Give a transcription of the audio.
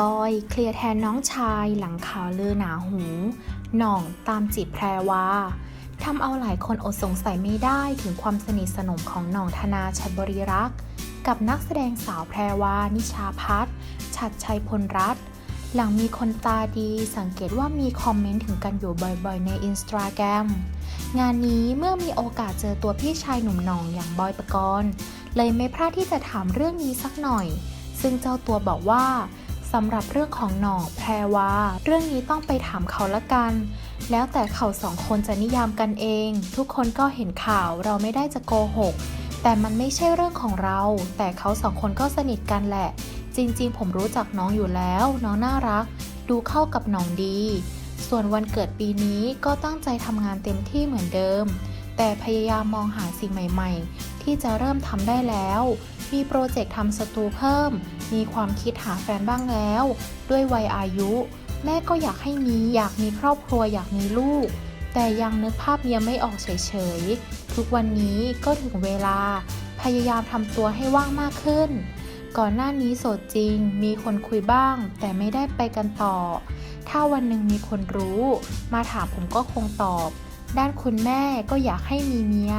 บอยเคลียร์แทนน้องชายหลังข่าวลือหนาหู หน่องตามจีบแพรวาทำเอาหลายคนอดสงสัยไม่ได้ถึงความสนิทสนมของหน่องธนาชัดบริรักษ์ กับนักแสดงสาวแพรวานิชาพัฒชัดชัยพลรัตน์หลังมีคนตาดีสังเกตว่ามีคอมเมนต์ถึงกันอยู่บ่อยๆ ในอินสตาแกรมงานนี้เมื่อมีโอกาสเจอตัวพี่ชายหนุ่มหน่องอย่างบอยปกรณ์ เลยไม่พลาดที่จะถามเรื่องนี้สักหน่อย ซึ่งเจ้าตัวบอกว่า สำหรับเรื่องของหน่องแพรวาเรื่องนี้ต้องไปถามเขาละกัน แล้วแต่เขาสองคนจะนิยามกันเอง ทุกคนก็เห็นข่าวเราไม่ได้จะโกหก แต่มันไม่ใช่เรื่องของเรา แต่เขาสองคนก็สนิทกันแหละ จริงๆ ผมรู้จักน้องอยู่แล้ว น้องน่ารัก ดูเข้ากับน้องดี ส่วนวันเกิดปีนี้ก็ตั้งใจทำงานเต็มที่เหมือนเดิม แต่พยายามมองหาสิ่งใหม่ ๆ ที่จะเริ่มทำได้แล้ว มีโปรเจกต์ทำสตูเพิ่ม มีความคิดหาแฟนบ้างแล้ว ด้วยวัยอายุ แม่ก็อยากให้มีอยากมีครอบครัวอยากมีลูก แต่ยังนึกภาพยังไม่ออกเฉยๆ ทุกวันนี้ก็ถึงเวลา พยายามทำตัวให้ว่างมากขึ้น ก่อนหน้านี้โสดจริง มีคนคุยบ้าง แต่ไม่ได้ไปกันต่อ ถ้าวันหนึ่งมีคนรู้ มาถามผมก็คงตอบ ด้านคุณแม่ก็อยากให้มีเมีย